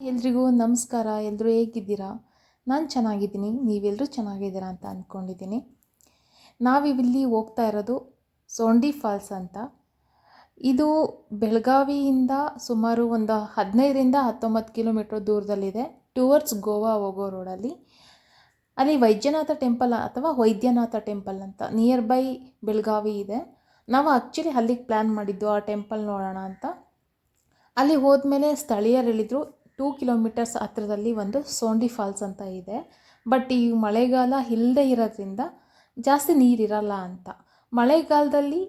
ಎಲ್ರಿಗೂ ನಮಸ್ಕಾರ. ಎಲ್ಲರೂ ಹೇಗಿದ್ದೀರಾ? ನಾನು ಚೆನ್ನಾಗಿದ್ದೀನಿ. ನೀವೆಲ್ಲರೂ ಚೆನ್ನಾಗಿದ್ದೀರಾ ಅಂತ ಅಂದ್ಕೊಂಡಿದ್ದೀನಿ ನಾವಿಲ್ಲಿ ಹೋಗ್ತಾ ಇರೋದು ಸೋಂಡಿ ಫಾಲ್ಸ್ ಅಂತ. ಇದು ಬೆಳಗಾವಿಯಿಂದ ಸುಮಾರು ಒಂದು ಹದಿನೈದರಿಂದ ಹತ್ತೊಂಬತ್ತು ಕಿಲೋಮೀಟ್ರ್ ದೂರದಲ್ಲಿದೆ. ಟುವರ್ಡ್ಸ್ ಗೋವಾ ಹೋಗೋ ರೋಡಲ್ಲಿ. ಅಲ್ಲಿ ವೈದ್ಯನಾಥ ಟೆಂಪಲ್ ಅಥವಾ ವೈದ್ಯನಾಥ ಟೆಂಪಲ್ ಅಂತ ನಿಯರ್ ಬೈ ಬೆಳಗಾವಿ ಇದೆ. ನಾವು ಆ್ಯಕ್ಚುಲಿ ಅಲ್ಲಿಗೆ ಪ್ಲ್ಯಾನ್ ಮಾಡಿದ್ದು ಆ ಟೆಂಪಲ್ ನೋಡೋಣ ಅಂತ. ಅಲ್ಲಿ ಹೋದ್ಮೇಲೆ ಸ್ಥಳೀಯರು ಹೇಳಿದರು ಟೂ ಕಿಲೋಮೀಟರ್ಸ್ ಹತ್ತಿರದಲ್ಲಿ ಒಂದು ಸೋಂಡಿ ಫಾಲ್ಸ್ ಅಂತ ಇದೆ. ಬಟ್ ಈ ಮಳೆಗಾಲ ಇಲ್ಲದೆ ಇರೋದ್ರಿಂದ ಜಾಸ್ತಿ ನೀರಿರಲ್ಲ ಅಂತ. ಮಳೆಗಾಲದಲ್ಲಿ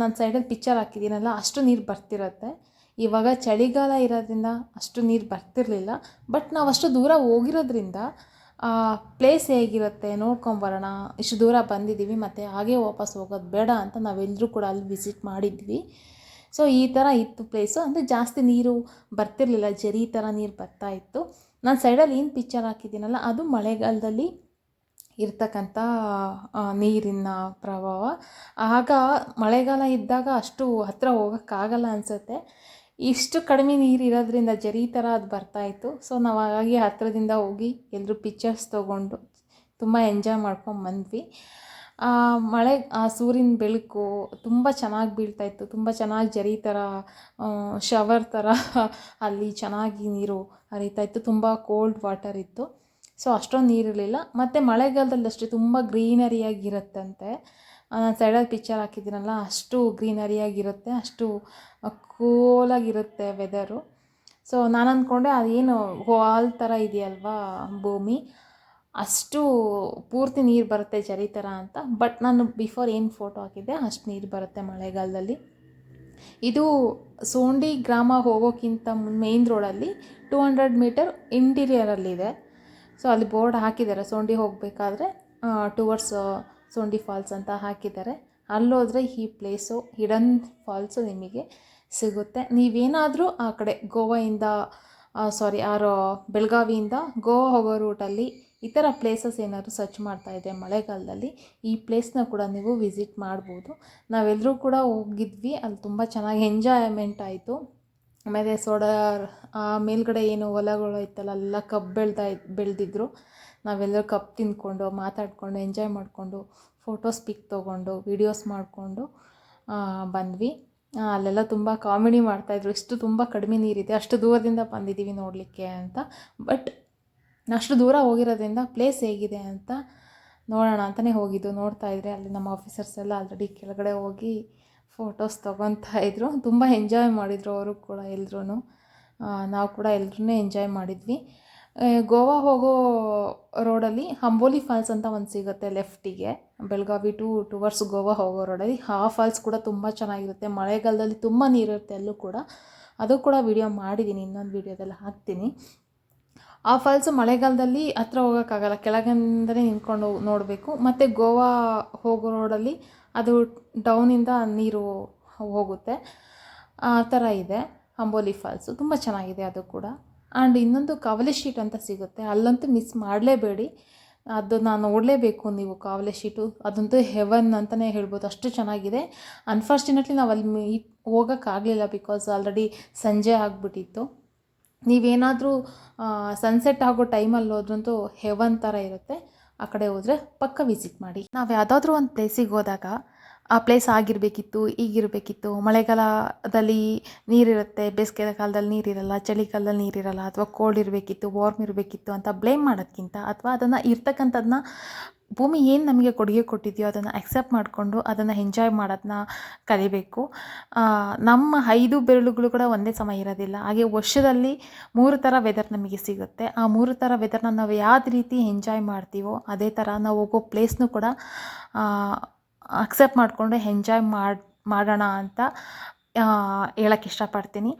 ನಾನು ಸೈಡಲ್ಲಿ ಪಿಕ್ಚರ್ ಹಾಕಿದ್ದೀನಲ್ಲ, ಅಷ್ಟು ನೀರು ಬರ್ತಿರುತ್ತೆ. ಇವಾಗ ಚಳಿಗಾಲ ಇರೋದ್ರಿಂದ ಅಷ್ಟು ನೀರು ಬರ್ತಿರಲಿಲ್ಲ. ಬಟ್ ನಾವು ಅಷ್ಟು ದೂರ ಹೋಗಿರೋದ್ರಿಂದ ಪ್ಲೇಸ್ ಹೇಗಿರುತ್ತೆ ನೋಡ್ಕೊಂಬರೋಣ ಇಷ್ಟು ದೂರ ಬಂದಿದ್ದೀವಿ, ಮತ್ತು ಹಾಗೆ ವಾಪಸ್ ಹೋಗೋದು ಬೇಡ ಅಂತ ನಾವೆಲ್ಲರೂ ಕೂಡ ಅಲ್ಲಿ ವಿಸಿಟ್ ಮಾಡಿದ್ವಿ. ಸೊ ಈ ಥರ ಇತ್ತು ಪ್ಲೇಸು ಅಂದರೆ ಜಾಸ್ತಿ ನೀರು ಬರ್ತಿರಲಿಲ್ಲ. ಜರಿ ಥರ ನೀರು ಬರ್ತಾ ಇತ್ತು. ನಾನು ಸೈಡಲ್ಲಿ ಏನು ಪಿಕ್ಚರ್ ಹಾಕಿದ್ದೀನಲ್ಲ, ಅದು ಮಳೆಗಾಲದಲ್ಲಿ ಇರ್ತಕ್ಕಂಥ ನೀರಿನ ಪ್ರಭಾವ ಆಗ ಮಳೆಗಾಲ ಇದ್ದಾಗ ಅಷ್ಟು ಹತ್ತಿರ ಹೋಗೋಕ್ಕಾಗಲ್ಲ ಅನಿಸುತ್ತೆ. ಇಷ್ಟು ಕಡಿಮೆ ನೀರು ಇರೋದ್ರಿಂದ ಜರಿ ಥರ ಅದು ಬರ್ತಾಯಿತ್ತು ಸೊ ನಾವು ಹಾಗಾಗಿ ಹತ್ತಿರದಿಂದ ಹೋಗಿ ಎಲ್ಲರೂ ಪಿಕ್ಚರ್ಸ್ ತೊಗೊಂಡು ತುಂಬ ಎಂಜಾಯ್ ಮಾಡ್ಕೊಂಡು ಬಂದ್ವಿ. ಮಳೆ, ಆ, ಸೂರ್ಯನ ಬೆಳಕು ತುಂಬ ಚೆನ್ನಾಗಿ ಬೀಳ್ತಾಯಿತ್ತು ತುಂಬ ಚೆನ್ನಾಗಿ ಜರಿ ಥರ ಶವರ್ ಥರ ಅಲ್ಲಿ ಚೆನ್ನಾಗಿ ನೀರು ಹರಿತಾಯಿತ್ತು ತುಂಬ ಕೋಲ್ಡ್ ವಾಟರ್ ಇತ್ತು. ಸೊ ಅಷ್ಟೊಂದು ನೀರಿರಲಿಲ್ಲ ಮತ್ತು ಮಳೆಗಾಲದಲ್ಲಿ ಅಷ್ಟೇ ತುಂಬ ಗ್ರೀನರಿಯಾಗಿರುತ್ತಂತೆ ನಾನು ಸೈಡಲ್ಲಿ ಪಿಕ್ಚರ್ ಹಾಕಿದ್ದೀನಲ್ಲ, ಅಷ್ಟು ಗ್ರೀನರಿಯಾಗಿರುತ್ತೆ ಅಷ್ಟು ಕೂಲಾಗಿರುತ್ತೆ ವೆದರು ಸೊ ನಾನು ಅಂದ್ಕೊಂಡೆ ಅದೇನು ಹಾಲ್ ಥರ ಇದೆಯಲ್ವಾ ಭೂಮಿ? ಅಷ್ಟು ಪೂರ್ತಿ ನೀರು ಬರುತ್ತೆ ಜರಿ ಥರ ಅಂತ ಬಟ್ ನಾನು ಬಿಫೋರ್ ಏನು ಫೋಟೋ ಹಾಕಿದ್ದೆ, ಅಷ್ಟು ನೀರು ಬರುತ್ತೆ ಮಳೆಗಾಲದಲ್ಲಿ. ಇದು ಸೋಂಡಿ ಗ್ರಾಮ ಹೋಗೋಕ್ಕಿಂತ ಮೇನ್ ರೋಡಲ್ಲಿ ಟೂ ಹಂಡ್ರೆಡ್ ಮೀಟರ್ ಇಂಟೀರಿಯರಲ್ಲಿದೆ ಸೊ ಅಲ್ಲಿ ಬೋರ್ಡ್ ಹಾಕಿದ್ದಾರೆ, ಸೋಂಡಿ ಹೋಗಬೇಕಾದ್ರೆ ಟುವರ್ಡ್ಸ್ ಸೋಂಡಿ ಫಾಲ್ಸ್ ಅಂತ ಹಾಕಿದ್ದಾರೆ. ಅಲ್ಲೋದ್ರೆ ಈ ಪ್ಲೇಸು ಹಿಡನ್ ಫಾಲ್ಸು ನಿಮಗೆ ಸಿಗುತ್ತೆ. ನೀವೇನಾದರೂ ಆ ಕಡೆ ಗೋವಾಯಿಂದ ಸಾರಿ ಆರೋ ಬೆಳಗಾವಿಯಿಂದ ಗೋವಾ ಹೋಗೋ ರೂಟಲ್ಲಿ ಈ ಥರ ಪ್ಲೇಸಸ್ ಏನಾದರೂ ಸರ್ಚ್ ಮಾಡ್ತಾ ಇದೆ ಮಳೆಗಾಲದಲ್ಲಿ, ಈ ಪ್ಲೇಸ್ನ ಕೂಡ ನೀವು ವಿಸಿಟ್ ಮಾಡ್ಬೋದು. ನಾವೆಲ್ಲರೂ ಕೂಡ ಹೋಗಿದ್ವಿ, ಅಲ್ಲಿ ತುಂಬ ಚೆನ್ನಾಗಿ ಎಂಜಾಯ್ಮೆಂಟ್ ಆಯಿತು. ಆಮೇಲೆ ಸೋಡಾ, ಆ ಮೇಲ್ಗಡೆ ಏನು ಹೊಲಗಳು ಇತ್ತಲ್ಲ ಎಲ್ಲ ಕಬ್ಬು ಬೆಳ್ದಾಯ್ ಬೆಳೆದಿದ್ರು. ನಾವೆಲ್ಲರೂ ಕಪ್ ತಿಂದ್ಕೊಂಡು, ಮಾತಾಡಿಕೊಂಡು ಎಂಜಾಯ್ ಮಾಡಿಕೊಂಡು ಫೋಟೋಸ್ ಪಿಕ್ ತೊಗೊಂಡು ವೀಡಿಯೋಸ್ ಮಾಡಿಕೊಂಡು ಬಂದ್ವಿ. ಅಲ್ಲೆಲ್ಲ ತುಂಬ ಕಾಮಿಡಿ ಮಾಡ್ತಾಯಿದ್ರು ಇಷ್ಟು ತುಂಬ ಕಡಿಮೆ ನೀರಿದೆ. ಅಷ್ಟು ದೂರದಿಂದ ಬಂದಿದ್ದೀವಿ ನೋಡಲಿಕ್ಕೆ ಅಂತ. ಬಟ್ ಅಷ್ಟು ದೂರ ಹೋಗಿರೋದ್ರಿಂದ ಪ್ಲೇಸ್ ಹೇಗಿದೆ ಅಂತ ನೋಡೋಣ ಅಂತಲೇ ಹೋಗಿದ್ದು. ನೋಡ್ತಾ ಇದ್ರೆ ಅಲ್ಲಿ ನಮ್ಮ ಆಫೀಸರ್ಸ್ ಎಲ್ಲ ಆಲ್ರೆಡಿ ಕೆಳಗಡೆ ಹೋಗಿ ಫೋಟೋಸ್ ತೊಗೊತಾ ಇದ್ರು. ತುಂಬ ಎಂಜಾಯ್ ಮಾಡಿದರು ಅವರು ಕೂಡ ಎಲ್ರೂ ನಾವು ಕೂಡ ಎಲ್ಲರೂ ಎಂಜಾಯ್ ಮಾಡಿದ್ವಿ. ಗೋವಾ ಹೋಗೋ ರೋಡಲ್ಲಿ ಅಂಬೋಲಿ ಫಾಲ್ಸ್ ಅಂತ ಒಂದು ಸಿಗುತ್ತೆ ಲೆಫ್ಟಿಗೆ ಬೆಳಗಾವಿ ಟು ಟುವರ್ಸ್ ಗೋವಾ ಹೋಗೋ ರೋಡಲ್ಲಿ ಆ ಫಾಲ್ಸ್ ಕೂಡ ತುಂಬ ಚೆನ್ನಾಗಿರುತ್ತೆ. ಮಳೆಗಾಲದಲ್ಲಿ ತುಂಬ ನೀರಿರುತ್ತೆ ಅಲ್ಲೂ ಕೂಡ. ಅದು ಕೂಡ ವಿಡಿಯೋ ಮಾಡಿದ್ದೀನಿ ಇನ್ನೊಂದು ವೀಡಿಯೋದಲ್ಲಿ ಹಾಕ್ತೀನಿ. ಆ ಫಾಲ್ಸು ಮಳೆಗಾಲದಲ್ಲಿ ಹತ್ರ ಹೋಗೋಕ್ಕಾಗಲ್ಲ. ಕೆಳಗಿಂದಲೇ ನಿಂತ್ಕೊಂಡು ನೋಡಬೇಕು. ಮತ್ತು ಗೋವಾ ಹೋಗೋ ರೋಡಲ್ಲಿ ಅದು ಡೌನಿಂದ ನೀರು ಹೋಗುತ್ತೆ. ಆ ಥರ ಇದೆ ಅಂಬೋಲಿ ಫಾಲ್ಸು ತುಂಬ ಚೆನ್ನಾಗಿದೆ ಅದು ಕೂಡ. ಆ್ಯಂಡ್ ಇನ್ನೊಂದು ಕಾವಲೆ ಶೀಟ್ ಅಂತ ಸಿಗುತ್ತೆ. ಅಲ್ಲಂತೂ ಮಿಸ್ ಮಾಡಲೇಬೇಡಿ. ಅದು ನಾನು ನೋಡಲೇಬೇಕು ನೀವು ಕಾವಲೆ ಶೀಟು ಅದಂತೂ ಹೆವನ್ ಅಂತಲೇ ಹೇಳ್ಬೋದು. ಅಷ್ಟು ಚೆನ್ನಾಗಿದೆ. ಅನ್ಫಾರ್ಚುನೇಟ್ಲಿ ನಾವು ಅಲ್ಲಿ ಮೀಟ್ ಹೋಗೋಕ್ಕಾಗಲಿಲ್ಲ ಬಿಕಾಸ್ ಆಲ್ರೆಡಿ ಸಂಜೆ ಆಗಿಬಿಟ್ಟಿತ್ತು. ನೀವೇನಾದರೂ ಸನ್ಸೆಟ್ ಆಗೋ ಟೈಮಲ್ಲಿ ಹೋದ್ರಂತೂ ಹೆವನ್ ಥರ ಇರುತ್ತೆ. ಆ ಕಡೆ ಹೋದರೆ ಪಕ್ಕ ವಿಸಿಟ್ ಮಾಡಿ. ನಾವು ಯಾವುದಾದ್ರೂ ಒಂದು ಪ್ಲೇಸಿಗೆ ಹೋದಾಗ, ಆ ಪ್ಲೇಸ್ ಆಗಿರಬೇಕಿತ್ತು, ಈಗಿರಬೇಕಿತ್ತು, ಮಳೆಗಾಲದಲ್ಲಿ ನೀರಿರುತ್ತೆ ಬೇಸಿಗೆ ಕಾಲದಲ್ಲಿ ನೀರಿರಲ್ಲ, ಚಳಿಗಾಲದಲ್ಲಿ ನೀರಿರಲ್ಲ, ಅಥವಾ ಕೋಲ್ಡ್ ಇರಬೇಕಿತ್ತು ವಾರ್ಮ್ ಇರಬೇಕಿತ್ತು ಅಂತ ಬ್ಲೇಮ್ ಮಾಡೋದ್ಕಿಂತ, ಅಥವಾ ಅದನ್ನು ಇರ್ತಕ್ಕಂಥದ್ದನ್ನ ಭೂಮಿ ಏನು ನಮಗೆ ಕೊಡುಗೆ ಕೊಟ್ಟಿದೆಯೋ ಅದನ್ನು ಅಕ್ಸೆಪ್ಟ್ ಮಾಡಿಕೊಂಡು ಅದನ್ನು ಎಂಜಾಯ್ ಮಾಡೋದನ್ನ ಕಲಿಬೇಕು. ನಮ್ಮ ಐದು ಬೆರಳುಗಳು ಕೂಡ ಒಂದೇ ಸಮ ಇರೋದಿಲ್ಲ. ಹಾಗೆ ವರ್ಷದಲ್ಲಿ ಮೂರು ಥರ ವೆದರ್ ನಮಗೆ ಸಿಗುತ್ತೆ. ಆ ಮೂರು ಥರ ವೆದರ್ನ ನಾವು ಯಾವ ರೀತಿ ಎಂಜಾಯ್ ಮಾಡ್ತೀವೋ ಅದೇ ಥರ ನಾವು ಹೋಗೋ ಪ್ಲೇಸ್ನೂ ಕೂಡ ಅಕ್ಸೆಪ್ಟ್ ಮಾಡಿಕೊಂಡು ಎಂಜಾಯ್ ಮಾಡಿ, ಮಾಡೋಣ ಅಂತ ಹೇಳಕ್ಕೆ ಇಷ್ಟಪಡ್ತೀನಿ.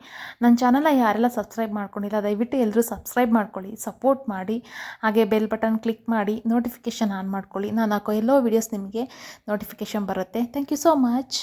ನನ್ನ ಚಾನಲ್ನ ಯಾರೆಲ್ಲ ಸಬ್ಸ್ಕ್ರೈಬ್ ಮಾಡ್ಕೊಂಡಿಲ್ಲ, ದಯವಿಟ್ಟು ಎಲ್ಲರೂ ಸಬ್ಸ್ಕ್ರೈಬ್ ಮಾಡ್ಕೊಳ್ಳಿ ಸಪೋರ್ಟ್ ಮಾಡಿ, ಹಾಗೆ ಬೆಲ್ ಬಟನ್ ಕ್ಲಿಕ್ ಮಾಡಿ ನೋಟಿಫಿಕೇಷನ್ ಆನ್ ಮಾಡ್ಕೊಳ್ಳಿ. ನಾನು ಹಾಕೋ ಎಲ್ಲೋ ವೀಡಿಯೋಸ್ ನಿಮಗೆ ನೋಟಿಫಿಕೇಷನ್ ಬರುತ್ತೆ. Thank you so much